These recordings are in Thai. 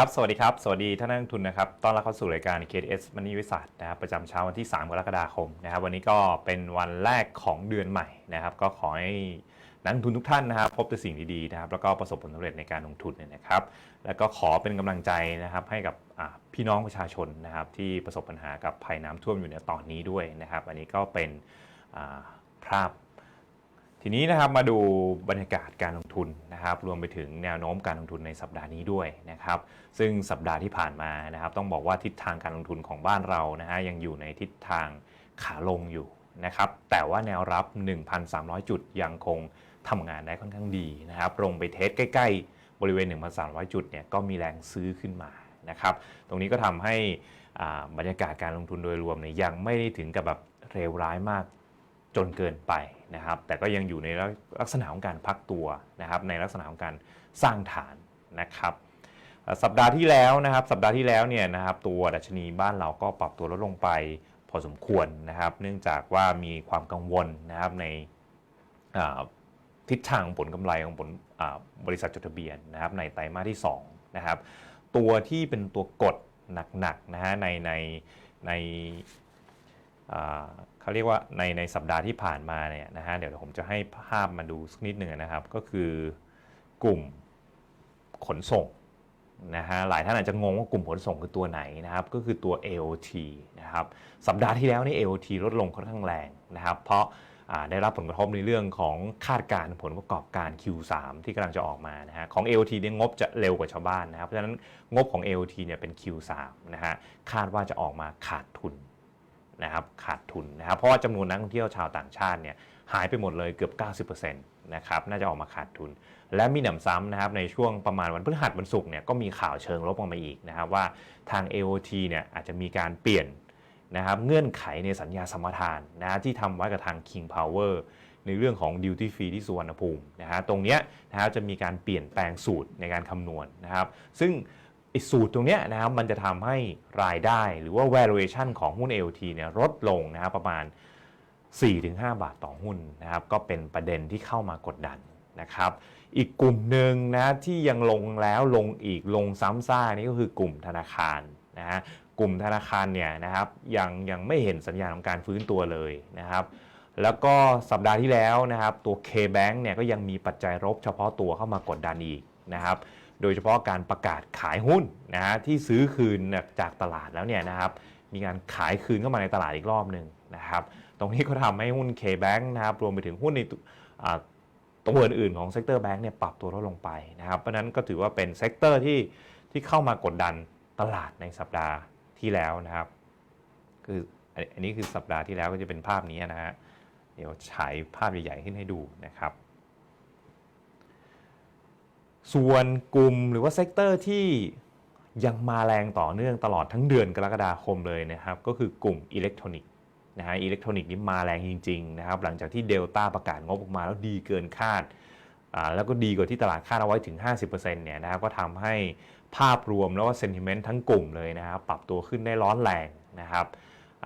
ครับ สวัสดีครับ สวัสดีท่านนักลงทุนนะครับต้อนรับเข้าสู่รายการ KS Money วิสัทนะครับประจำเช้าวันที่ 3 กรกฎาคมนะครับ วันนี้ก็เป็นวันแรกของเดือนใหม่นะครับ ก็ขอให้นักลงทุนทุกท่านนะครับ พบแต่สิ่งดีๆนะครับ แล้วก็ประสบผลสำเร็จในการลงทุนเนี่ยนะครับ แล้วก็ขอเป็นกำลังใจนะครับให้กับพี่น้องประชาชนนะครับ ที่ประสบปัญหากับภัยน้ำท่วมอยู่ในตอนนี้ด้วยนะครับ อันนี้ก็เป็นภาพ ทีนี้นะครับมาดูบรรยากาศการลงทุนนะครับ รวมไปถึงแนวโน้มการลงทุนในสัปดาห์นี้ด้วยนะครับ ซึ่งสัปดาห์ที่ผ่านมานะครับ ต้องบอกว่าทิศทางการลงทุนของบ้านเรานะฮะยังอยู่ในทิศทางขาลงอยู่นะครับ แต่ว่าแนวรับ 1,300 จุดยังคงทำงานได้ค่อนข้างดีนะครับลงไปเทสใกล้ ๆ บริเวณ 1,300 จุดเนี่ยก็มีแรงซื้อขึ้นมานะครับ ตรงนี้ก็ทำให้อ่าบรรยากาศการลงทุนโดยรวมเนี่ยยังไม่ได้ถึงกับแบบเลวร้ายมากจนเกินไป นะครับ แต่ก็ยังอยู่ในลักษณะของการพักตัวนะครับ ในลักษณะของการสร้างฐานนะครับ สัปดาห์ที่แล้วนะครับ สัปดาห์ที่แล้วเนี่ยนะครับ ตัวดัชนีบ้านเราก็ปรับตัวลดลงไปพอสมควรนะครับ เนื่องจากว่ามีความกังวลนะครับในทิศทางผลกำไรของผลบริษัทจดทะเบียนนะครับ ในไตรมาสที่2นะครับ ตัวที่เป็นตัวกดหนักๆนะฮะในในใน เขาเรียกว่าในในสัปดาห์ที่ผ่านมาเนี่ยนะฮะเดี๋ยวผมจะให้ภาพมาดูสักนิดหนึ่งนะครับ ก็คือกลุ่มขนส่งนะฮะหลายท่านอาจจะงงว่ากลุ่มขนส่งคือตัวไหนนะครับ ก็คือตัว AOT นะครับสัปดาห์ที่แล้วนี่ AOT ลดลงค่อนข้างแรงนะครับ เพราะได้รับผลกระทบในเรื่องของคาดการณ์ผลประกอบการ Q3 ที่กำลังจะออกมานะฮะของ AOT เนี่ยงบจะเร็วกว่าชาวบ้านนะครับเพราะฉะนั้นงบของ AOT เนี่ยเป็น Q3 นะฮะคาดว่าจะออกมาขาดทุน นะครับขาดทุนนะครับเพราะว่าจำนวนนักท่องเที่ยวชาวต่างชาติเนี่ยหายไปหมดเลยเกือบ 90%นะครับน่าจะออกมาขาดทุน และมีหนำซ้ำนะครับในช่วงประมาณวันพฤหัสวันศุกร์เนี่ยก็มีข่าวเชิงลบออกมาอีกนะครับว่าทาง AOT เนี่ยอาจจะมีการเปลี่ยนนะครับเงื่อนไขในสัญญาสัมปทานนะที่ทำไว้กับทาง King Power ในเรื่องของ duty free ที่สุวรรณภูมินะฮะตรงเนี้ยนะครับจะมีการเปลี่ยนแปลงสูตรในการคำนวณนะครับซึ่ง ไอ้สูตรตรงเนี้ยนะครับมันจะทำให้รายได้หรือว่า valuation ของหุ้น LT เนี่ยลดลงนะครับประมาณ 4-5 บาทต่อหุ้นนะครับก็เป็นประเด็นที่เข้ามากดดันนะครับอีกกลุ่มหนึ่งนะที่ยังลงแล้วลงอีกลงซ้ำซ่ากนี่ก็คือกลุ่มธนาคารนะฮะกลุ่มธนาคารเนี่ยนะครับยังยังไม่เห็นสัญญาณของการฟื้นตัวเลยนะครับแล้วก็สัปดาห์ที่แล้วนะครับตัว K-Bank เนี่ยก็ยังมีปัจจัยลบเฉพาะตัวเข้ามากดดันอีกนะครับ โดยเฉพาะการประกาศขายหุ้นนะฮะที่ซื้อคืนจากตลาดแล้วเนี่ยนะครับมีการขายคืนเข้ามาในตลาดอีกรอบหนึ่งนะครับตรงนี้ก็ทำให้หุ้น K-Bank นะครับรวมไปถึงหุ้นในตัวตัวอื่นๆของเซกเตอร์แบงก์เนี่ยปรับตัวลดลงไปนะครับเพราะนั้นก็ถือว่าเป็นเซกเตอร์ที่ที่เข้ามากดดันตลาดในสัปดาห์ที่แล้วนะครับ คืออันนี้คือสัปดาห์ที่แล้วก็จะเป็นภาพนี้นะฮะเดี๋ยวฉายภาพใหญ่ๆขึ้นให้ดูนะครับ ส่วนกลุ่มหรือว่าเซกเตอร์ที่ยังมาแรงต่อเนื่องตลอดทั้งเดือนกรกฎาคมเลยนะครับ ก็คือกลุ่มอิเล็กทรอนิกส์นะฮะอิเล็กทรอนิกส์นี่มาแรงจริงๆนะครับหลังจากที่เดลต้าประกาศงบออกมาแล้วดีเกินคาดอ่าแล้วก็ดีกว่าที่ตลาดคาดเอาไว้ถึง 50%เนี่ยนะครับก็ทำให้ภาพรวมแล้วก็เซนติเมนต์ทั้งกลุ่มเลยนะครับปรับตัวขึ้นได้ร้อนแรงนะครับ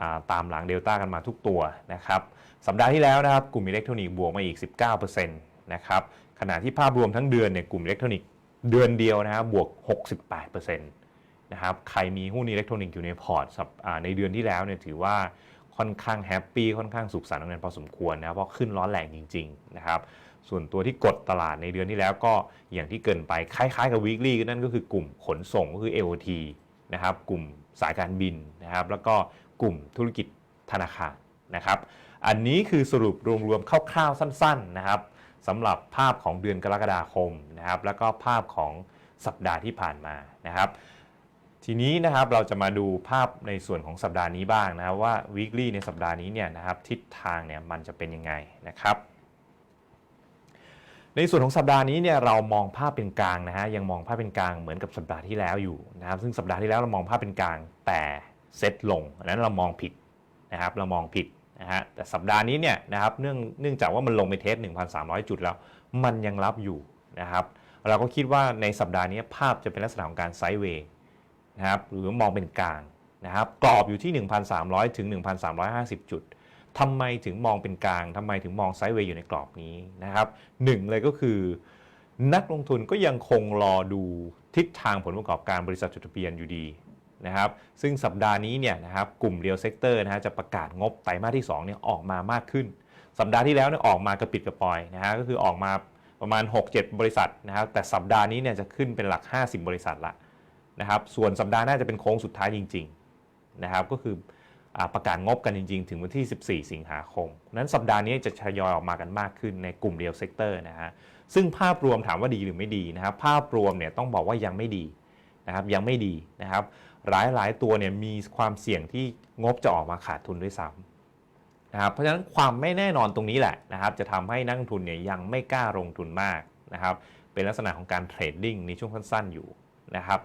อ่าตามหลังเดลต้ากันมาทุกตัวนะครับสัปดาห์ที่แล้วนะครับกลุ่มอิเล็กทรอนิกส์บวกมาอีก 19%นะครับ ขณะที่ภาพรวมทั้งเดือนเนี่ยกลุ่มอิเล็กทรอนิกส์เดือนเดียวนะครับบวก 68%นะครับใครมีหุ้นอิเล็กทรอนิกส์อยู่ในพอร์ตในเดือนที่แล้วเนี่ยถือว่าค่อนข้างแฮปปี้ค่อนข้างสุขสันต์กับเงินพอสมควรนะครับเพราะขึ้นร้อนแรงจริงๆนะครับส่วนตัวที่กดตลาดในเดือนที่แล้วก็อย่างที่เกินไปคล้ายๆกับ weekly นั่นก็คือกลุ่มขนส่งก็คือ AOT นะครับกลุ่มสายการบินนะครับแล้วก็กลุ่มธุรกิจธนาคารนะครับอันนี้คือสรุปรวมๆคร่าวๆสั้นๆนะครับ สำหรับภาพของเดือนกรกฎาคมนะครับแล้วก็ภาพของสัปดาห์ที่ผ่านมานะครับ ทีนี้นะครับเราจะมาดูภาพในส่วนของสัปดาห์นี้บ้างนะว่า weekly ในสัปดาห์นี้เนี่ยนะครับทิศทางเนี่ยมันจะเป็นยังไงนะครับ ในส่วนของสัปดาห์นี้เนี่ยเรามองภาพเป็นกลางนะฮะยังมองภาพเป็นกลางเหมือนกับสัปดาห์ที่แล้วอยู่นะครับ ซึ่งสัปดาห์ที่แล้วเรามองภาพเป็นกลางแต่เซตลงอันนั้นเรามองผิดนะครับเรามองผิด นะฮะแต่สัปดาห์นี้เนี่ยนะครับเนื่องเนื่องจากว่ามันลงไปเทส 1,300 จุดแล้ว มันยังรับอยู่นะครับเราก็คิดว่าในสัปดาห์นี้ภาพจะเป็นลักษณะของการไซด์เวย์นะครับหรือมองเป็นกลางนะครับกรอบอยู่ที่ 1,300 ถึง 1,350 จุดทำไมถึงมองเป็นกลางทำไมถึงมองไซด์เวย์อยู่ในกรอบนี้นะครับหนึ่งเลยก็คือ นักลงทุนก็ยังคงรอดูทิศทางผลประกอบการบริษัทจดทะเบียนอยู่ดี นะครับซึ่งสัปดาห์นี้เนี่ยนะครับกลุ่มเรียลเซกเตอร์นะฮะจะประกาศงบไตรมาสที่2เนี่ยออกมามากขึ้น สัปดาห์ที่แล้วเนี่ยออกมากระปิดกระปอยนะฮะก็คือออกมาประมาณ 6-7 บริษัทนะครับแต่สัปดาห์นี้เนี่ยจะขึ้นเป็นหลัก 50 บริษัทละนะครับส่วนสัปดาห์หน้าจะเป็นโค้งสุดท้ายจริงๆนะครับก็คืออประกาศงบกันจริง ๆ ถึงวันที่ 14 สิงหาคม นั้นสัปดาห์นี้จะทยอยออกมากันมากขึ้นในกลุ่มเรียลเซกเตอร์นะฮะ ซึ่งภาพรวมถามว่าดีหรือไม่ดีนะครับ ภาพรวมเนี่ยต้องบอกว่ายังไม่ดีนะครับ ยังไม่ดีนะครับ หลายหลายตัวเนี่ยมีความเสี่ยงที่งบจะออกมาขาดทุนด้วยซ้ำนะครับเพราะฉะนั้นความไม่แน่นอนตรงนี้แหละนะครับจะทำให้นักลงทุนเนี่ยยังไม่กล้าลงทุนมากนะครับเป็นลักษณะของการเทรดดิ้งในช่วงสั้นๆอยู่นะครับ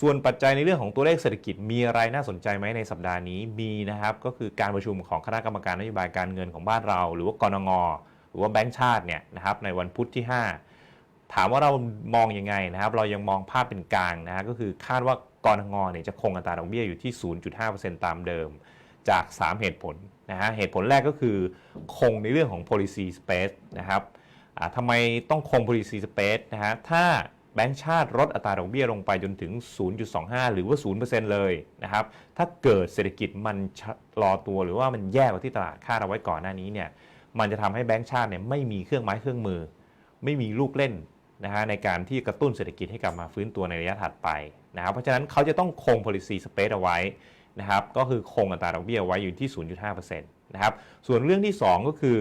ส่วนปัจจัยในเรื่องของตัวเลขเศรษฐกิจมีอะไรน่าสนใจไหมในสัปดาห์นี้มีนะครับก็คือการประชุมของคณะกรรมการนโยบายการเงินของบ้านเรา หรือว่ากรงงหรือว่าแบงก์ชาติเนี่ยนะครับในวันพุธที่ 5 ถามว่าเรามองยังไงนะครับ เรายังมองภาพเป็นกลางนะฮะก็คือคาดว่า กรงงเนี่ยจะคงอัตราดอกเบี้ยอยู่ที่ 0.5%ตามเดิม จาก 3 เหตุผลนะฮะเหตุผลแรกก็คือคงในเรื่องของ policy space นะครับทำไมต้องคง policy space นะฮะถ้าแบงก์ชาติลดอัตราดอกเบี้ยลงไปจนถึง 0.25 หรือว่า 0%เลยนะครับ ถ้าเกิดเศรษฐกิจมันชะลอตัวหรือว่ามันแย่กว่าที่ตลาดคาดเอาไว้ก่อนหน้านี้เนี่ย มันจะทำให้แบงก์ชาติเนี่ยไม่มีเครื่องไม้เครื่องมือ ไม่มีลูกเล่นนะฮะในการที่กระตุ้นเศรษฐกิจให้กลับมาฟื้นตัวในระยะถัดไป นะครับเพราะฉะนั้นเขาจะต้องคง policy space เอาไว้นะครับก็คือคงอัตราดอกเบี้ยไว้อยู่ที่ 0.5%นะครับส่วนเรื่องที่ 2 ก็คือ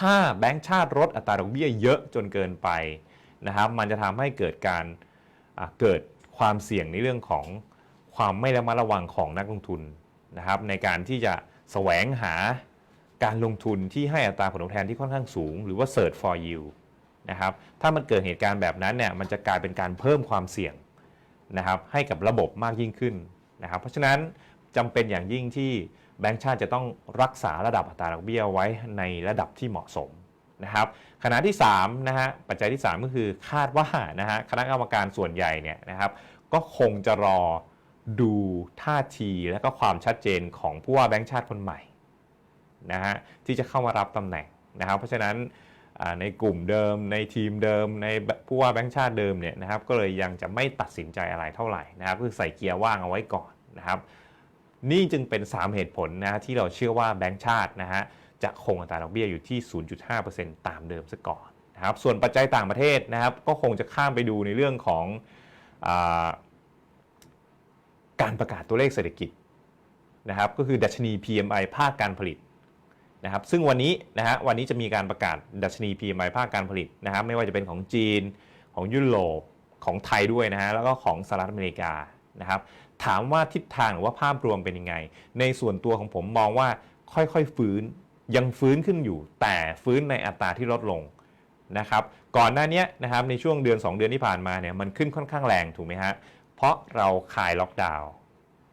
ถ้าแบงก์ชาติลดอัตราดอกเบี้ยเยอะจนเกินไปนะครับมันจะทำให้เกิดการเกิดความเสี่ยงในเรื่องของความไม่ระมัดระวังของนักลงทุนนะครับในการที่จะแสวงหาการลงทุนที่ให้อัตราผลตอบแทนที่ค่อนข้างสูง หรือว่า search for yield นะครับถ้ามันเกิดเหตุการณ์แบบนั้นเนี่ยมันจะกลายเป็นการเพิ่มความเสี่ยง นะครับให้กับระบบมากยิ่งขึ้นนะครับเพราะฉะนั้นจำเป็นอย่างยิ่งที่แบงก์ชาติจะต้องรักษาระดับอัตราดอกเบี้ยไว้ในระดับที่เหมาะสมนะครับขณะที่3นะฮะปัจจัยที่ 3 ก็คือคาดว่านะฮะคณะกรรมการส่วนใหญ่เนี่ยนะครับก็คงจะรอดูท่าทีและก็ความชัดเจนของผู้ว่าแบงก์ชาติคนใหม่นะฮะที่จะเข้ามารับตำแหน่งนะครับเพราะฉะนั้น ในกลุ่มเดิม ในทีมเดิม ในผู้ว่าแบงก์ชาติเดิมเนี่ยนะครับก็เลยยังจะไม่ตัดสินใจอะไรเท่าไหร่นะครับคือใส่เกียร์ว่างเอาไว้ก่อนนะครับนี่จึงเป็น 3 เหตุผลนะที่เราเชื่อว่าแบงก์ชาตินะฮะจะคงอัตราดอกเบี้ยอยู่ที่ 0.5%ตามเดิมซะก่อนนะครับส่วนปัจจัยต่างประเทศนะครับก็คงจะข้ามไปดูในเรื่องของอาการประกาศตัวเลขเศรษฐกิจนะครับก็คือดัชนี PMI ภาคการผลิต นะครับซึ่งวันนี้นะฮะวันนี้จะมีการประกาศดัชนี PMI ภาคการผลิตนะครับไม่ว่าจะเป็นของจีนของยุโรปของไทยด้วยนะฮะแล้วก็ของสหรัฐอเมริกานะครับถามว่าทิศทางหรือว่าภาพรวมเป็นยังไง ในส่วนตัวของผมมองว่าค่อยๆฟื้นยังฟื้นขึ้นอยู่ แต่ฟื้นในอัตราที่ลดลงนะครับก่อนหน้านี้นะครับในช่วงเดือน 2 เดือนที่ผ่านมาเนี่ยมันขึ้นค่อนข้างแรงถูกไหมฮะเพราะเราคลายล็อกดาวน์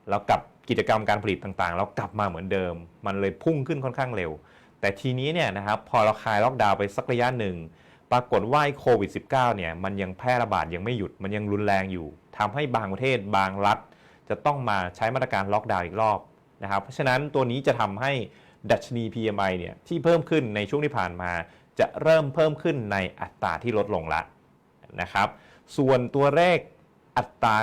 แล้วกลับ กิจกรรมการผลิตต่างๆ เรากลับมาเหมือนเดิม มันเลยพุ่งขึ้นค่อนข้างเร็ว แต่ทีนี้เนี่ยนะครับพอเราคลายล็อกดาวน์ไปสักระยะหนึ่ง ปรากฏว่าโควิด -19 เนี่ยมันยังแพร่ระบาดยังไม่หยุดมันยังรุนแรงอยู่ทำให้บางประเทศบางรัฐ จะต้องมาใช้มาตรการล็อกดาวน์อีกรอบนะครับเพราะฉะนั้นตัวนี้จะทำให้ดัชนี PMI เนี่ยที่เพิ่มขึ้นในช่วงที่ผ่านมา จะเริ่มเพิ่มขึ้นในอัตราที่ลดลงละนะครับ ส่วนตัวเลขอัตรา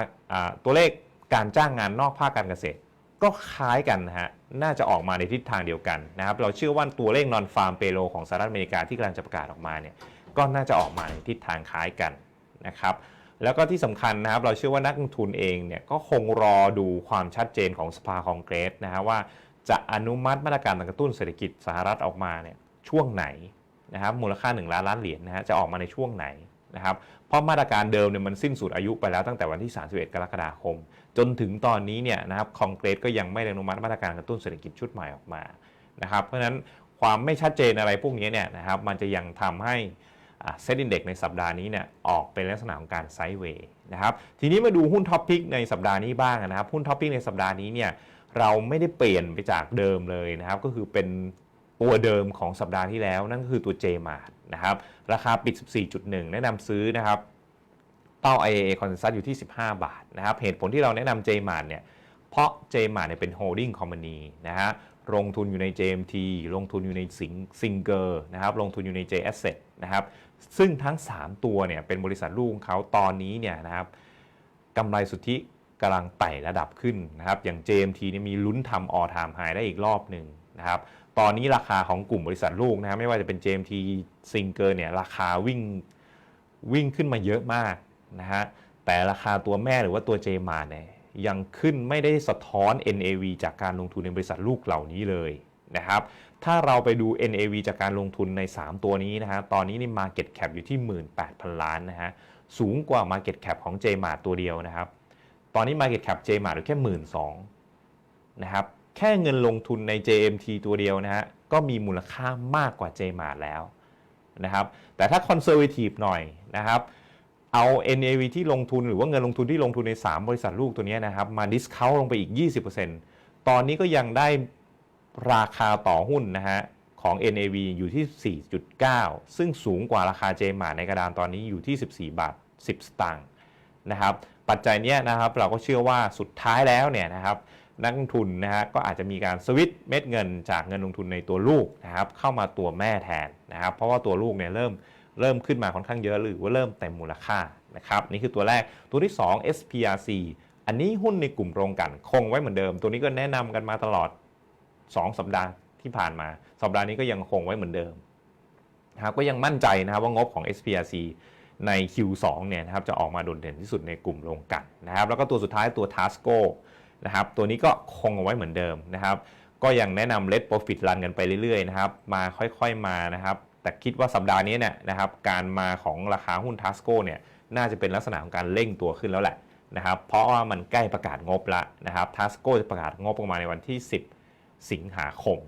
ตัวเลขการจ้างงานนอกภาคการเกษตร ก็คล้ายกันนะฮะ น่าจะออกมาในทิศทางเดียวกันนะครับ เราเชื่อว่าตัวเลขนอนฟาร์มเปโลของสหรัฐอเมริกาที่กำลังจะประกาศออกมาเนี่ย ก็น่าจะออกมาในทิศทางคล้ายกันนะครับ แล้วก็ที่สำคัญนะครับ เราเชื่อว่านักลงทุนเองเนี่ยก็คงรอดูความชัดเจนของสภาคองเกรสนะฮะว่าจะอนุมัติมาตรการกระตุ้นเศรษฐกิจสหรัฐออกมาเนี่ยช่วงไหนนะครับ มูลค่า 1 ล้านล้านเหรียญนะฮะจะออกมาในช่วงไหน นะครับเพราะมาตรการเดิมเนี่ยมันสิ้นสุดอายุไปแล้วตั้งแต่วันที่ 31 กรกฎาคม จนถึงตอนนี้เนี่ยนะครับคองเกรสก็ยังไม่ได้อนุมัติมาตรการกระตุ้นเศรษฐกิจชุดใหม่ออกมานะครับเพราะฉะนั้นความไม่ชัดเจนอะไรพวกนี้เนี่ยนะครับมันจะยังทำให้เซ็ตอินเด็กในสัปดาห์นี้เนี่ยออกเป็นลักษณะของการไซด์เวย์นะครับทีนี้มาดูหุ้นท็อปพิกในสัปดาห์นี้บ้างนะครับหุ้นท็อปพิกในสัปดาห์นี้เนี่ยเราไม่ได้เปลี่ยนไปจากเดิมเลยนะครับก็คือเป็น ตัวเดิมของสัปดาห์ที่แล้ว นั่นก็คือตัว JMart นะครับราคาปิด 14.1 แนะนำซื้อนะครับเป้า IAA Consensus อยู่ที่ 15 บาทนะครับเหตุผลที่เราแนะนำ JMart เนี่ยเพราะ JMart เนี่ยเป็น holding company นะฮะลงทุนอยู่ใน JMT ลงทุนอยู่ในสิงซิงเกอร์นะครับลงทุนอยู่ใน J Asset นะครับซึ่งทั้ง 3 ตัวเนี่ยเป็นบริษัทลูกของเขาตอนนี้เนี่ยนะครับกำไรสุทธิกำลังไต่ระดับขึ้นนะครับอย่าง JMT เนี่ยมีลุ้นทำ all time high ได้อีกรอบหนึ่งนะครับ ตอนนี้ราคาของกลุ่มบริษัทลูกนะครับไม่ว่าจะเป็น JMT Singer เนี่ยราคาวิ่งวิ่งขึ้นมาเยอะมากนะฮะแต่ราคาตัวแม่หรือว่าตัว j m a r เนี่ยยังขึ้นไม่ได้สะท้อน NAV จากการลงทุนในบริษัทลูกเหล่านี้เลยนะครับถ้าเราไปดู NAV จากการลงทุนใน 3 ตัวนี้นะฮะตอนนี้นี่ Market Cap อยู่ที่ 18,000 ล้านนะฮะสูงกว่า Market Cap ของ j m a r ตัวเดียวนะครับตอนนี้ Market Cap j m a r อยู่แค่ 12,000นะครับ แค่เงินลงทุนใน JMT ตัวเดียวนะฮะก็มีมูลค่ามากกว่า j m a r แล้วนะครับแต่ถ้า Conservative หน่อยนะครับเอา NAV ที่ l งทุนหรือว่าเงินลงทุนที่ลงทุนใน 3 บริษัทลูกตัวนี้นะครับมา discount ลงไปอีก 20%ตอนนี้ก็ยังได้ราคาต่อหุ้นนะฮะของ NAV อยู่ที่ 4.9 ซึ่งสูงกว่าราคา j m a r ในกระดานตอนนี้อยู่ที่ 14 บาท 10 สตางค์นะครับปัจจัยเนี้ยนะครับเราก็เชื่อว่าสุดท้ายแล้วเนี่ยนะครับ นักลงทุนนะฮะก็อาจจะมีการสวิตช์เม็ดเงินจากเงินลงทุนในตัวลูกนะครับเข้ามาตัวแม่แทนนะครับเพราะว่าตัวลูกเนี่ยเริ่มเริ่มขึ้นมาค่อนข้างเยอะหรือว่าเริ่มเต็มมูลค่านะครับนี่คือตัวแรกตัวที่ 2 SPRC อันนี้หุ้นในกลุ่มโรงกันคงไว้เหมือนเดิม ตัวนี้ก็แนะนำกันมาตลอด 2 สัปดาห์ที่ผ่านมา สัปดาห์นี้ก็ยังคงไว้เหมือนเดิมนะครับก็ยังมั่นใจนะครับว่างบของ SPRC ใน Q2 เนี่ยนะครับจะออกมาโดดเด่นที่สุดในกลุ่มโรงกันนะครับแล้วก็ตัวสุดท้ายตัว Tasco นะครับตัวนี้ก็คงเอาไว้เหมือนเดิมนะครับ ก็ยังแนะนำ Let Profit Run กันไปเรื่อยๆนะครับมาค่อยๆมานะครับแต่คิดว่าสัปดาห์นี้เนี่ยนะครับการมาของราคาหุ้นทัสโกเนี่ยน่าจะเป็นลักษณะของการเร่งตัวขึ้นแล้วแหละนะครับเพราะว่ามันใกล้ประกาศงบล้วนะครับทัสโกจะประกาศงบออกมาในวันที่ 10 สิงหาคม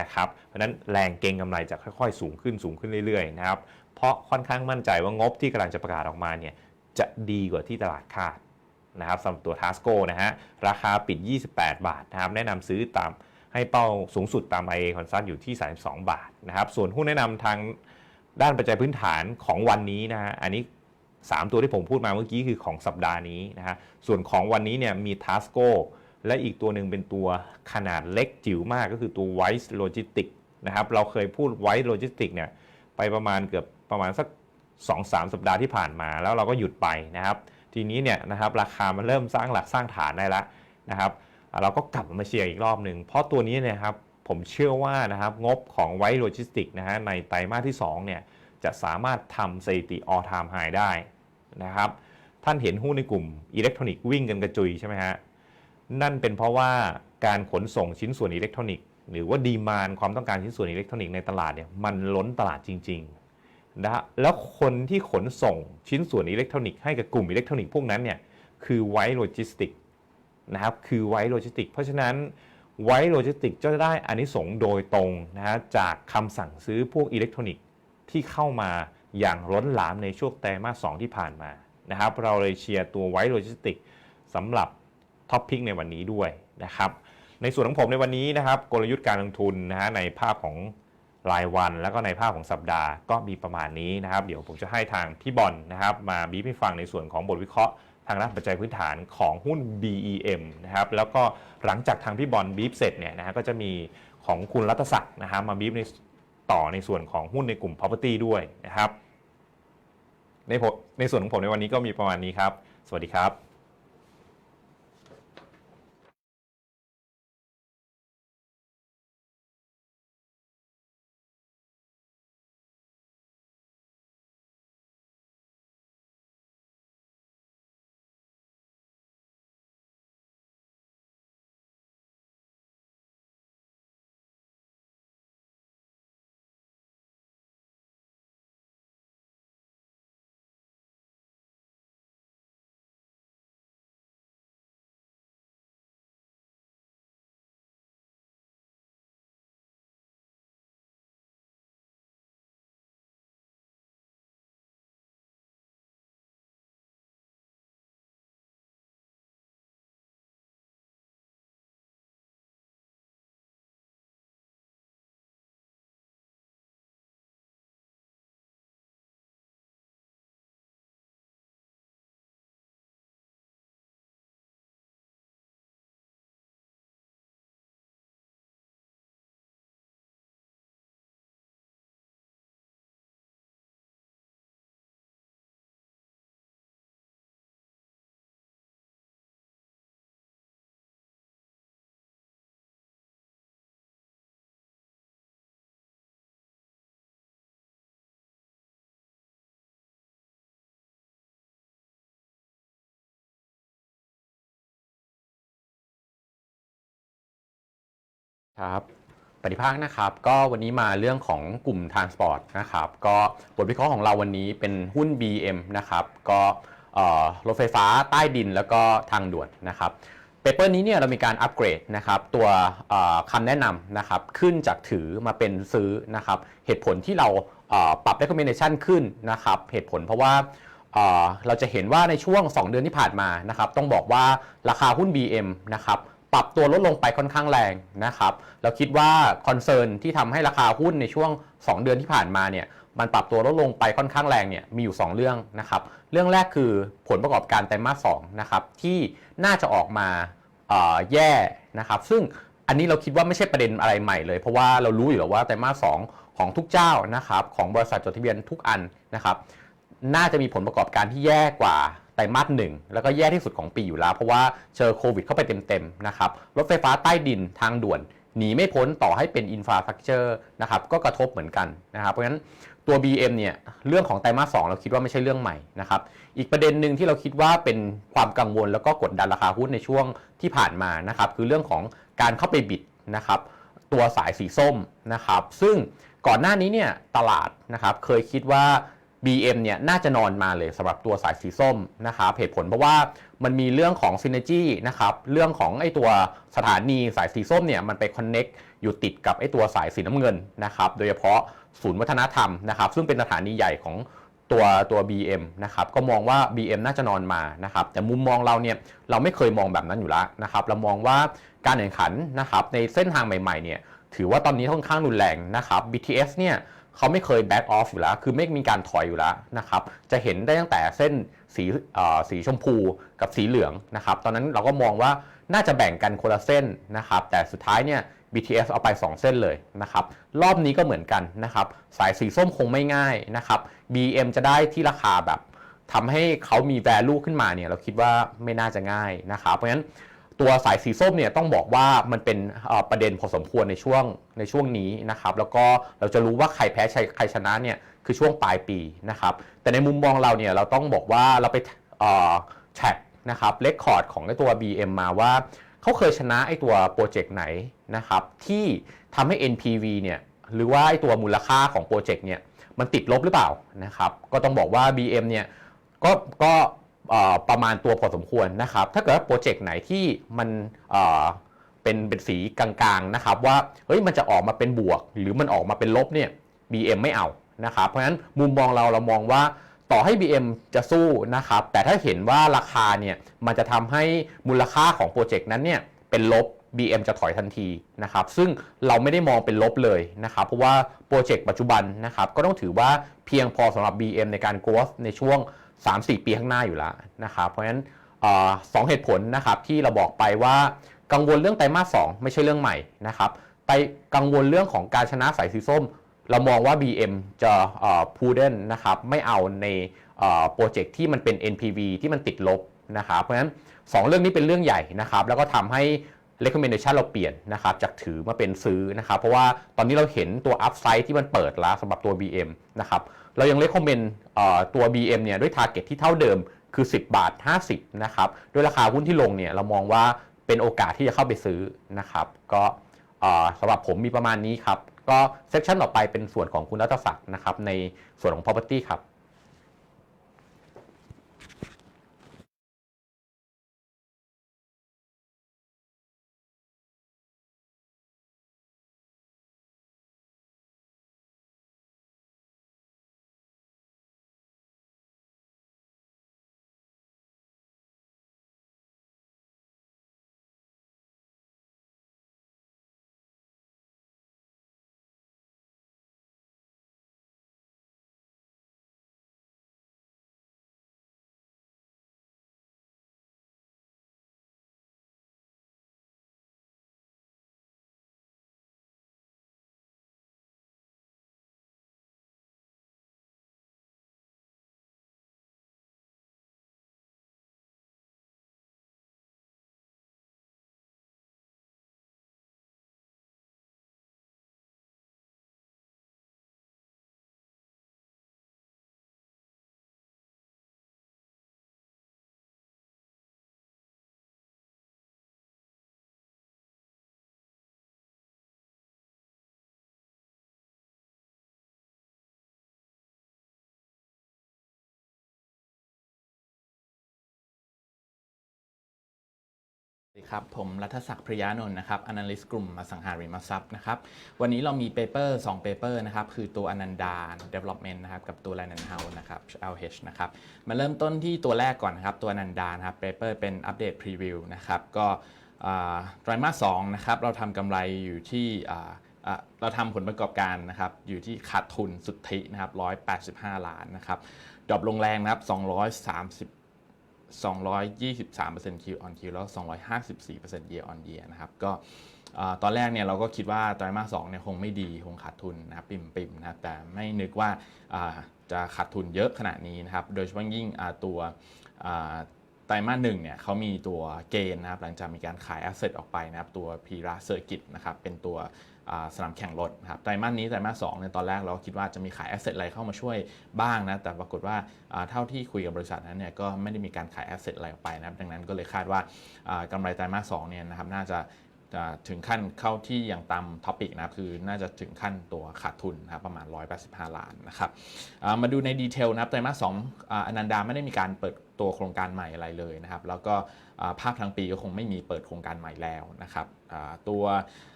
นะครับเพราะนั้นแรงเก็งกำไรจะค่อยๆ สูงขึ้นสูงขึ้นเรื่อยๆนะครับเพราะค่อนข้างมั่นใจว่างบที่กำลังจะประกาศออกมาเนี่ยจะดีกว่าที่ตลาดคาด นะครับสำหรับตัวทัสโกนะฮะราคาปิด 28 บาทนะครับแนะนำซื้อตามให้เป้าสูงสุดตาม IA Consult อยู่ที่ 32 บาทนะครับส่วนหุ้นแนะนำทางด้านปัจจัยพื้นฐานของวันนี้นะฮะอันนี้ 3 ตัวที่ผมพูดมาเมื่อกี้คือของสัปดาห์นี้นะฮะส่วนของวันนี้เนี่ยมี Tasco และอีกตัวหนึ่งเป็นตัวขนาดเล็กจิ๋วมากก็คือตัว Wise Logistics นะครับเราเคยพูด Wise Logistics เนี่ยไปประมาณเกือบประมาณสัก 2-3 สัปดาห์ที่ผ่านมาแล้วเราก็หยุดไปนะครับ ทีนี้เนี่ยนะครับราคามันเริ่มสร้างหลักสร้างฐานได้แล้วนะครับเราก็กลับมาเชียร์อีกรอบหนึ่งเพราะตัวนี้เนี่ยครับผมเชื่อว่านะครับงบของไวโลจิสติกนะฮะในไตรมาสที่2เนี่ยจะสามารถทำสถิติ all time high ได้นะครับท่านเห็นหุ้นในกลุ่มอิเล็กทรอนิกส์วิ่งกันกระจุยใช่ไหมฮะนั่นเป็นเพราะว่าการขนส่งชิ้นส่วนอิเล็กทรอนิกส์หรือว่าดีมานความต้องการชิ้นส่วนอิเล็กทรอนิกส์ในตลาดเนี่ยมันล้นตลาดจริง ๆ นะฮะแล้วคนที่ขนส่งชิ้นส่วนอิเล็กทรอนิกส์ให้กับกลุ่มอิเล็กทรอนิกส์พวกนั้นเนี่ยคือไวโลจิสติกนะครับคือไวโลจิสติกเพราะฉะนั้นไวโลจิสติกจะได้อานิสงส์โดยตรงนะฮะจากคำสั่งซื้อพวกอิเล็กทรอนิกส์ที่เข้ามาอย่างล้นหลามในช่วงไตรมาส2ที่ผ่านมานะครับเราเลยเชียร์ตัวไวโลจิสติกสำหรับท็อปพิกในวันนี้ด้วยนะครับในส่วนของผมในวันนี้นะครับกลยุทธ์การลงทุนนะฮะในภาพของ รายวันแล้วก็ในภาพของสัปดาห์ก็มีประมาณนี้นะครับ เดี๋ยวผมจะให้ทางพี่บอลนะครับ มาบีบให้ฟังในส่วนของบทวิเคราะห์ทางด้านปัจจัยพื้นฐานของหุ้น BEM นะครับแล้วก็หลังจากทางพี่บอลบีฟเสร็จเนี่ยนะฮะก็จะมีของคุณรัตศักดิ์นะครับมาบีฟในต่อในส่วนของหุ้นในกลุ่ม property ด้วยนะครับในผมในส่วนของผมในวันนี้ก็มีประมาณนี้ครับ สวัสดีครับ ครับปฏิภาคนะครับก็วันนี้มาเรื่องของกลุ่ม Transport นะครับก็บทวิเคราะห์ของเราวันนี้เป็นหุ้น BM นะครับก็รถไฟฟ้าใต้ดินแล้วก็ทางด่วนนะครับเปเปอร์นี้เนี่ยเรามีการอัปเกรดนะครับตัวคำแนะนำนะครับขึ้นจากถือมาเป็นซื้อนะครับเหตุผลที่เราปรับ recommendation ขึ้นนะครับเหตุผลเพราะว่าเอ่อเราจะเห็นว่าในช่วง 2 เดือนที่ผ่านมานะครับต้องบอกว่าราคาหุ้น BM นะครับ ปรับตัวลดลงไปค่อนข้างแรงนะครับเราคิดว่าคอนเซิร์นที่ทำให้ราคาหุ้นในช่วง 2 เดือนที่ผ่านมาเนี่ยมันปรับตัวลดลงไปค่อนข้างแรงเนี่ยมีอยู่ 2 เรื่องนะครับเรื่องแรกคือผลประกอบการไตรมาส2นะครับที่น่าจะออกมาแย่นะครับซึ่งอันนี้เราคิดว่าไม่ใช่ประเด็นอะไรใหม่เลย เพราะว่าเรารู้อยู่แล้วว่าไตรมาส2ของทุกเจ้านะครับของบริษัทจดทะเบียนทุกอันนะครับน่าจะมีผลประกอบการที่แย่กว่า ตรมาสหนึ่งแล้วก็แย่ที่สุดของปีอยู่แล้ว เพราะว่าเจอโควิดเข้าไปเต็มๆนะครับรถไฟฟ้าใต้ดินทางด่วนหนีไม่พ้นต่อให้เป็นอินฟราสตรักเจอร์นะครับก็กระทบเหมือนกันนะครับเพราะฉะนั้นตัว BM เนี่ยเรื่องของไตรมาสสเราคิดว่าไม่ใช่เรื่องใหม่นะครับอีกประเด็นหนึ่งที่เราคิดว่าเป็นความกังวลแล้วก็กดดันราคาหุ้นในช่วงที่ผ่านมานะครับคือเรื่องของการเข้าไปบิดนะครับตัวสายสีส้มนะครับซึ่งก่อนหน้านี้เนี่ยตลาดนะครับเคยคิดว่า BM เนี่ยน่าจะนอนมาเลยสำหรับตัวสายสีส้มนะครับเหตุผลเพราะว่ามันมีเรื่องของ Synergy นะครับเรื่องของไอตัวสถานีสายสีส้มเนี่ยมันไป Connect อยู่ติดกับไอตัวสายสีน้ำเงินนะครับโดยเฉพาะศูนย์วัฒนธรรมนะครับซึ่งเป็นสถานีใหญ่ของตัวตัว BM นะครับก็มองว่า BM น่าจะนอนมานะครับแต่มุมมองเราเนี่ยเราไม่เคยมองแบบนั้นอยู่แล้วนะครับเรามองว่าการแข่งขันนะครับในเส้นทางใหม่ๆเนี่ยถือว่าตอนนี้ค่อนข้างรุนแรงนะครับ BTS เนี่ย เขาไม่เคย back off อยู่แล้ว คือไม่มีการถอยอยู่แล้วนะครับ จะเห็นได้ตั้งแต่เส้นสีอ่อสีชมพูกับสีเหลืองนะครับ ตอนนั้นเราก็มองว่าน่าจะแบ่งกันคนละเส้นนะครับ แต่สุดท้ายเนี่ย BTS เอาไป 2 เส้นเลยนะครับ รอบนี้ก็เหมือนกันนะครับ สายสีส้มคงไม่ง่ายนะครับ BM จะได้ที่ราคาแบบทำให้เขามี value ขึ้นมาเนี่ย เราคิดว่าไม่น่าจะง่ายนะครับ เพราะฉะนั้น ตัวสายสีส้มเนี่ยต้องบอกว่ามันเป็นประเด็นพอสมควรในช่วงในช่วงนี้นะครับแล้วก็เราจะรู้ว่าใครแพ้ใครใครชนะเนี่ยคือช่วงปลายปีนะครับแต่ในมุมมองเราเนี่ยเราต้องบอกว่าเราไปแท็กนะครับเลคคอร์ดของไอตัว BM มาว่าเขาเคยชนะไอตัวโปรเจกต์ไหนนะครับที่ทำให้ NPV เนี่ยหรือว่าไอตัวมูลค่าของโปรเจกต์เนี่ยมันติดลบหรือเปล่านะครับก็ต้องบอกว่า BM เนี่ยก็ก็ ประมาณตัวพอสมควรนะครับ ถ้าเกิดว่าโปรเจกต์ไหนที่มันเเป็นเป็นสีกลางๆนะครับว่าเฮ้ยมันจะออกมาเป็นบวก หรือมันออกมาเป็นลบเนี่ย BM ไม่เอานะครับ เพราะฉะนั้นมุมมองเราเรามองว่าต่อให้ BM จะสู้นะครับ แต่ถ้าเห็นว่าราคาเนี่ยมันจะทำให้มูลค่าของโปรเจกต์นั้นเนี่ยเป็นลบ BM จะถอยทันทีนะครับ ซึ่งเราไม่ได้มองเป็นลบเลยนะครับ เพราะว่าโปรเจกต์ปัจจุบันนะครับ ก็ต้องถือว่าเพียงพอสำหรับ BM ในการ growth ในช่วง 3-4 ปีข้างหน้าอยู่แล้วนะครับเพราะฉะนั้นอสองเหตุผลนะครับที่เราบอกไปว่ากังวลเรื่องไตรมาส2ไม่ใช่เรื่องใหม่นะครับไตกังวลเรื่องของการชนะสายสีส้ม เรามองว่า BM จะเอ่อ prudent นะครับไม่เอาในโปรเจกต์ที่มันเป็น NPV ที่มันติดลบนะครับเพราะฉะนั้น 2 เรื่องนี้เป็นเรื่องใหญ่นะครับแล้วก็ทำให้ recommendation เราเปลี่ยนนะครับจากถือมาเป็นซื้อนะครับเพราะว่าตอนนี้เราเห็นตัว upside ที่มันเปิดแล้วสำหรับตัว BM นะครับ เรายังเลคคอมเมนต์ตัว BM เนี่ยด้วยทาร์เก็ตที่เท่าเดิมคือ 10 บาท 50 นะครับ ด้วยราคาหุ้นที่ลงเนี่ยเรามองว่าเป็นโอกาสที่จะเข้าไปซื้อนะครับ ก็สำหรับผมมีประมาณนี้ครับ ก็เซสชันต่อไปเป็นส่วนของคุณรัตศักดิ์นะครับในส่วนของ property ครับ ครับผมรัฐศักดิ์พริยานนท์นะครับ analyst กลุ่มอสังหาริมทรัพย์นะครับ วันนี้เรามีเปเปอร์2เปเปอร์นะครับ คือตัวอนันดา development นะครับ กับตัว Land House นะครับ LH นะครับ มาเริ่มต้นที่ตัวแรกก่อนนะครับ ตัวอนันดานะครับเปเปอร์เป็นอัปเดตพรีวิวนะครับ ก็ไตรมาส2นะครับ เราทำกำไรอยู่ที่เราทำผลประกอบการนะครับอยู่ที่ขาดทุนสุทธินะครับ185 ล้านนะครับดรอปลงแรงนะครับ230 223% Q on Q แล้ว 254% Year on Year นะครับก็ตอนแรกเนี่ยเราก็คิดว่าไตรมาส2เนี่ยคงไม่ดีคงขาดทุนนะครับปิ่มปิมๆนะครับแต่ไม่นึกว่าจะขาดทุนเยอะขนาดนี้นะครับโดยเฉพาะยิ่งตัวไตรมาสหนึ่งเนี่ยเขามีตัวเกณฑ์นะครับหลังจากมีการขายแอสเซทออกไปนะครับตัวพีราเซอร์กิตนะครับเป็นตัว สนามแข่งรถครับไตรมาสนี้ไตรมาสสองเนี่ยตอนแรกเราคิดว่าจะมีขายแอสเซทอะไรเข้ามาช่วยบ้างนะแต่ปรากฏว่าเท่าที่คุยกับบริษัทนั้นเนี่ยก็ไม่ได้มีการขายแอสเซทอะไรออกไปนะครับดังนั้นก็เลยคาดว่ากำกำไรไตรมาสสองเนี่ยนะครับน่าจะ จะถึงขั้นเข้าที่อย่างตามท็อปิกนะคือน่าจะถึงขั้นตัวขาดทุนนะครับประมาณ 185 ล้านนะครับมาดูในดีเทลนะครับไตรมาสสองอนันดาไม่ได้มีการเปิดตัวโครงการใหม่อะไรเลยนะครับแล้วก็ภาพทั้งปีก็คงไม่มีเปิดโครงการใหม่แล้วนะครับตัว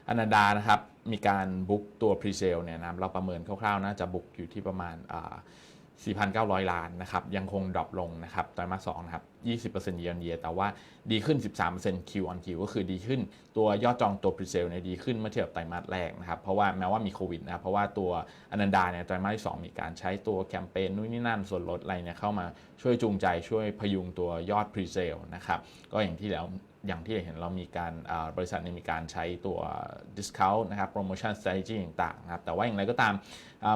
อนันดานะครับมีการบุ๊กตัวพรีเซลเนี่ยนะครับเราประเมินคร่าวๆน่าจะบุ๊กอยู่ที่ประมาณ 4,900 ล้านนะครับยังคงดรอปลงนะครับไตรมาส2นะครับ20% year on year แต่ว่าดีขึ้น 13% Q on Q ก็คือดีขึ้น ตัวยอดจองตัว pre sale เนี่ยดีขึ้นเมื่อเทียบไตรมาสแรกนะครับเพราะว่าแม้ว่ามีโควิดนะครับเพราะว่าตัวอนันดาเนี่ยไตรมาสที่2มีการใช้ตัวแคมเปญนู่นนี่นั่นส่วนลดอะไรเนี่ยเข้ามาช่วยจูงใจช่วยพยุงตัวยอด pre sale นะครับก็อย่างที่แล้ว อย่างที่เห็นเรามีการบริษัทเนี่ยมีการใช้ตัว discount นะครับ promotion strategy ต่างๆนะครับแต่ว่าอย่างไรก็ตาม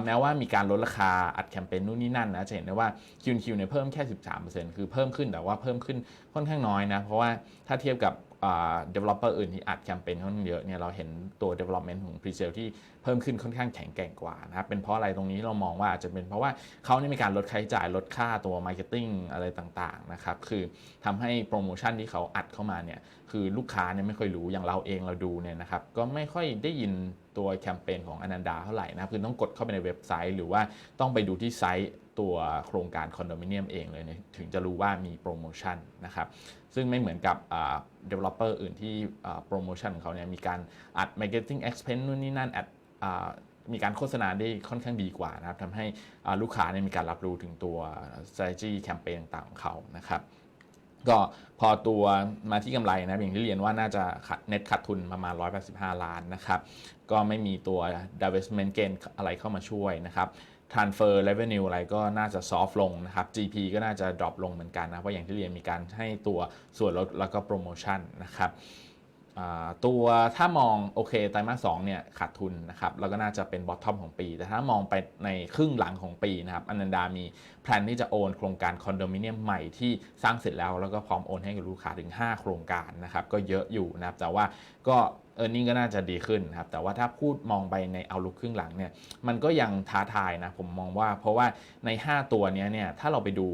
แม้ว่ามีการลดราคาอัดแคมเปญนู่นนี่นั่นนะจะเห็นได้ว่า Q&Q เนี่ยเพิ่มแค่ 13%คือเพิ่มขึ้นแต่ว่าเพิ่มขึ้นค่อนข้างน้อยนะเพราะว่าถ้าเทียบกับ developer อื่นที่อัดแคมเปญค่อนข้างเยอะเนี่ยเราเห็นตัว development ของ pre-sale ที่เพิ่มขึ้นค่อนข้างแข็งแกร่งกว่านะครับเป็นเพราะอะไรตรงนี้เรามองว่าอาจจะเป็นเพราะว่าเขาเนี่ยมีการลดค่าใช้จ่ายลดค่าตัว marketing อะไรต่างๆนะครับคือทำให้โปรโมชั่นที่เขาอัดเข้ามาเนี่ยคือลูกค้าเนี่ยไม่ค่อยรู้อย่างเราเองเราดูเนี่ยนะครับก็ไม่ค่อยได้ยินตัวแคมเปญของอนันดาเท่าไหร่นะคือต้องกดเข้าไปในเว็บไซต์ หรือว่าต้องไปดูที่ไซต์ ตัวโครงการคอนโดมิเนียมเองเลยเนี่ยถึงจะรู้ว่ามีโปรโมชั่นนะครับซึ่งไม่เหมือนกับอ่า developer อื่นที่โปรโมชั่นของเขาเนี่ยมีการอัด marketing expense นู่นนี่นั่นอัดมีการโฆษณาได้ค่อนข้างดีกว่านะครับทำให้ลูกค้าเนี่ยมีการรับรู้ถึงตัว strategy แคมเปญต่างๆของเขานะครับก็พอตัวมาที่กำไรนะอย่างที่เรียนว่าน่าจะขัดเน็ตขาดทุนประมาณ 185 ล้านนะครับ ก็ไม่มีตัว divestment gain อะไรเข้ามาช่วยนะครับ transfer revenue อะไรก็น่าจะ soft ลงนะครับ GP ก็น่าจะ drop ลงเหมือนกันนะ เพราะอย่างที่เรียนมีการให้ตัวส่วนลดแล้วก็โปรโมชั่นนะครับตัวถ้ามองโอเคไตรมาสสองเนี่ยขาดทุนนะครับแล้วก็น่าจะเป็นบอททอมของปี แต่ถ้ามองไปในครึ่งหลังของปีนะครับอนันดามีแพลนที่จะโอนโครงการคอนโดมิเนียมใหม่ที่สร้างเสร็จแล้ว แล้วก็พร้อมโอนให้กับลูกค้าถึง 5 โครงการนะครับก็เยอะอยู่นะครับแต่ว่าก็ เออร์เน็งก็น่าจะดีขึ้นครับแต่ว่าถ้าพูดมองไปในเอาลุกครึ่งหลังเนี่ยมันก็ยังท้าทายนะผมมองว่าเพราะว่าใน 5 ตัวนี้เนี่ยถ้าเราไปดู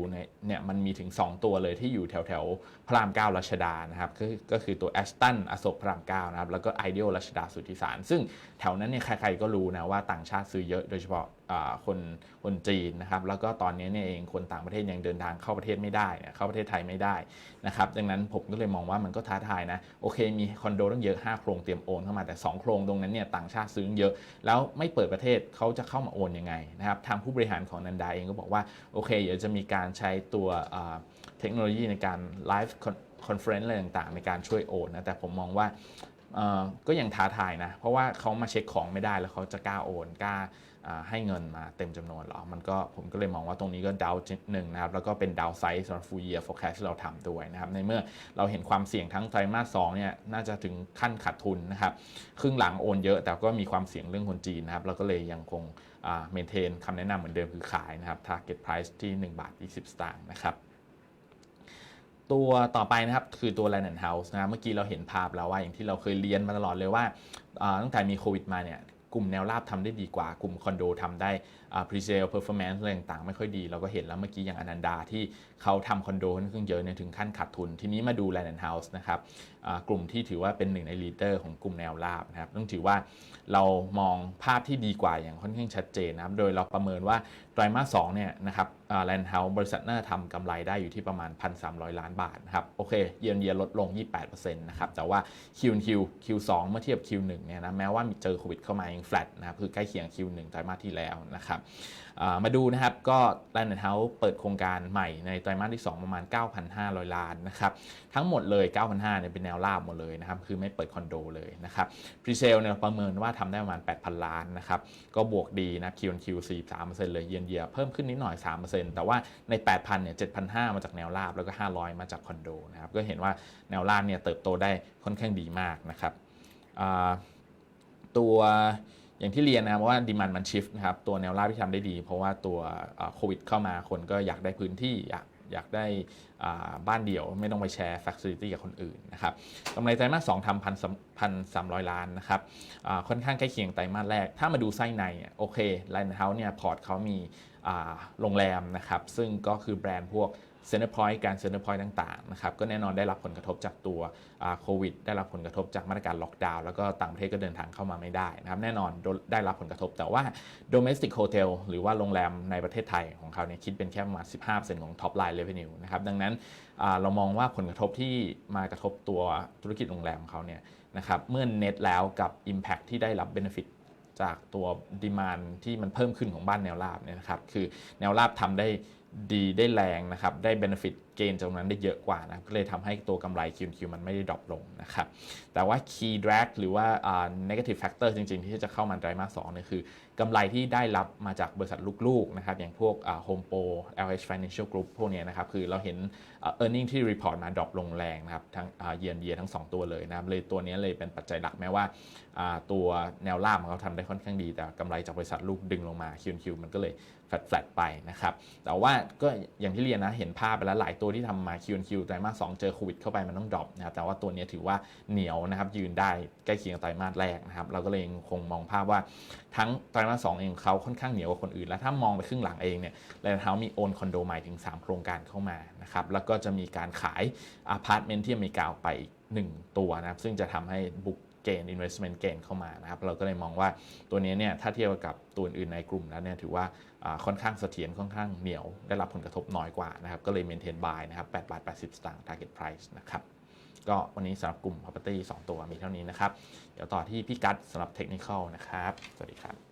เนี่ยมันมีถึง 2 ตัวเลยที่อยู่แถวแถวพระรามเก้ารัชดานะครับก็ก็คือตัวแอสตันอโศกพระรามเก้านะครับแล้วก็ไอเดียลรัชดาสุทธิสาร ซึ่งแถวนั้นเนี่ยใครๆก็รู้นะว่าต่างชาติซื้อเยอะโดยเฉพาะคนคนจีนนะครับแล้วก็ตอนนี้เนี่ยเองคนต่างประเทศยังเดินทางเข้าประเทศไม่ได้เข้าประเทศไทยไม่ได้นะครับดังนั้นผมก็เลยมองว่ามันก็ท้าทายนะโอเคมีคอนโดตั้งเยอะ5โครงเตรียมโอนเข้ามาแต่ 2 โครงตรงนั้นเนี่ยต่างชาติซื้อเยอะ แล้วไม่เปิดประเทศเขาจะเข้ามาโอนยังไงนะครับทางผู้บริหารของนันดาเองก็บอกว่าโอเคเดี๋ยวจะมีการใช้ตัว ทคโนโลยีในการไลฟ์คอนเฟรนซ์อะไรต่างๆ ในการช่วยโอนนะ แต่ผมมองว่าก็ยังท้าทายนะ เพราะว่าเขามาเช็คของไม่ได้แล้วเขาจะกล้าโอนกล้าให้เงินมาเต็มจำนวนเหรอ มันก็ผมก็เลยมองว่าตรงนี้ก็ดาวหนึ่งนะครับ แล้วก็เป็นดาวไซส์สำหรับ full year forecast ที่เราทำด้วยนะครับ ในเมื่อเราเห็นความเสี่ยงทั้งไตรมาสสองเนี่ยน่าจะถึงขั้นขาดทุนนะครับ ครึ่งหลังโอนเยอะแต่ก็มีความเสี่ยงเรื่องคนจีนนะครับ เราก็เลยยังคงเมนเทนคำแนะนำเหมือนเดิมคือขายนะครับ target price ที่ 1 บาท 20 สตางค์นะครับ ตัวต่อไปนะครับคือตัว Land and House นะครับเมื่อกี้เราเห็นภาพแล้วว่าอย่างที่เราเคยเรียนมาตลอดเลยว่าตั้งแต่มีโควิดมาเนี่ยกลุ่มแนวราบทำได้ดีกว่ากลุ่มคอนโดทำได้ pre-sale performance อะไรต่างๆ ไม่ค่อยดี เราก็เห็นแล้วเมื่อกี้อย่างอนันดาที่เขาทำคอนโดค่อนข้างเยอะเนี่ยถึงขั้นขาดทุน ทีนี้มาดู Land and House นะครับกลุ่มที่ถือว่าเป็นหนึ่งใน leader ของกลุ่มแนวราบนะครับต้องถือว่าเรามองภาพที่ดีกว่าอย่างค่อนข้างชัดเจนนะครับโดยเราประเมินว่าไตรมาส2เนี่ยนะครับอ่า Land House บริษัทน่าทำกำไรได้อยู่ที่ประมาณ 1,300 ล้านบาทนะครับโอเคเยียนเยียลดลง 28%นะครับแต่ว่า Q Q Q2 เมื่อเทียบ Q1 เนี่ยนะแม้ว่ามีเจอโควิดเข้ามายัง flat นะครับคือใกล้เคียง Q1 ไตรมาสที่แล้วนะครับมาดูนะครับก็ Land and House เปิดโครงการใหม่ในไตรมาสที่ 2 ประมาณ 9,500 ล้านนะครับทั้งหมดเลย 9,500เนี่ยเป็นแนวราบหมดเลยนะครับคือไม่เปิดคอนโดเลยนะครับ Pre-sale เนี่ยเราประเมินว่าทำได้ประมาณ 8,000 ล้านนะครับก็บวกดีนะ Q on Q 43%เลยเยียนเยียเพิ่มขึ้นนิดหน่อย 3%แต่ว่าใน 8,000เนี่ย7,500 มาจากแนวราบแล้วก็ 500 มาจากคอนโดนะครับก็เห็นว่าแนวราบเนี่ยเติบโตได้ค่อนข้างดีมากนะครับตัวอย่างที่เรียนนะครับว่าดีมันมันชิฟนะครับตัวแนวราบที่ทำได้ดี เพราะว่าตัวโควิดเข้ามาคนก็อยากได้พื้นที่อยากอยากได้บ้านเดี่ยวไม่ต้องไปแชร์ facility กับคนอื่นนะครับกำไรไตรมาสสองทำพันพันสามร้อยล้านนะครับค่อนข้างใกล้เคียงไตรมาสแรก ถ้ามาดูไส้ในอะโอเคไลน์เฮาส์เนี่ยพอร์ตเขามี โรงแรมนะครับ ซึ่งก็คือแบรนด์พวกเซ็นเตอร์พอยต์การเซ็นเตอร์พอยต์ต่างๆนะครับก็แน่นอนได้รับผลกระทบจากตัวโควิด ได้รับผลกระทบจากมาตรการล็อกดาวน์แล้วก็ต่างประเทศก็เดินทางเข้ามาไม่ได้นะครับแน่นอนได้รับผลกระทบแต่ว่า domestic hotel หรือว่าโรงแรมในประเทศไทยของเขาเนี่ยคิดเป็นแค่ประมาณ 15%ของ top line revenue นะครับดังนั้นเรามองว่าผลกระทบที่มากระทบตัวธุรกิจโรงแรมของเขาเนี่ยนะครับเมื่อ net แล้วกับ impact ที่ได้รับ benefit จากตัวดีมานที่มันเพิ่มขึ้นของบ้านแนวราบเนี่ยนะครับคือแนวราบทำได้ดีได้แรงนะครับได้ benefit เกณฑ์จากนั้นได้เยอะกว่านะก็เลยทำให้ตัวกำไร Q&Q มันไม่ได้ดรอปลงนะครับแต่ว่า key drag หรือว่าอ่า negative factor จริง ๆ ที่จะเข้ามาไตรมาสองเนี่ยคือ กำไรที่ได้รับมาจากบริษัทลูกๆนะครับอย่างพวก Home Pro LH Financial Group พวกนี้นะครับคือเราเห็นอ่า earning ที่ report มาดรอปลงแรงนะครับทั้งเยียนเยียทั้ง 2 ตัวเลยนะครับเลยตัวนี้เลยเป็นปัจจัยหลักแม้ว่า ตัวแนวล่ามของเขาทำได้ค่อนข้างดี แต่กำไรจากบริษัทลูกดึงลงมา Q&Q มันก็เลยแฟลตๆไปนะครับ แต่ว่าก็อย่างที่เรียนนะ เห็นภาพไปแล้วหลายตัวที่ทำมา Q&Q ไตรมาส2เจอโควิดเข้าไปมันต้องดรอปนะครับแต่ว่าตัวนี้ถือว่าเหนียวนะครับ ยืนได้ใกล้เคียงกับไตรมาสแรกนะครับ เราก็เลยคงมองภาพว่าทั้งไตรมาส2เองเขาค่อนข้างเหนียวกว่าคนอื่น และถ้ามองไปครึ่งหลังเองเนี่ยแลนด์เฮามีโอนคอนโดใหม่ถึง 3 โครงการเข้ามานะครับแล้วก็จะมีการขายอพาร์ตเมนต์ที่อเมริกาไปอีก1ตัวนะครับซึ่งจะทำให้บุกเกณฑ์ investment gain เข้ามานะครับ เราก็เลยมองว่าตัวนี้เนี่ยถ้าเทียบกับตัวอื่นในกลุ่มแล้วเนี่ยถือว่า ค่อนข้างเสถียรค่อนข้างเหนียว ได้รับผลกระทบน้อยกว่านะครับ ก็เลยเมนเทนบายนะครับ8บาท80 สตางค์ target price นะครับ ก็วันนี้สำหรับกลุ่ม property 2 ตัวมีเท่านี้นะครับ เดี๋ยวต่อที่พี่กัดสำหรับ technical นะครับ สวัสดีครับ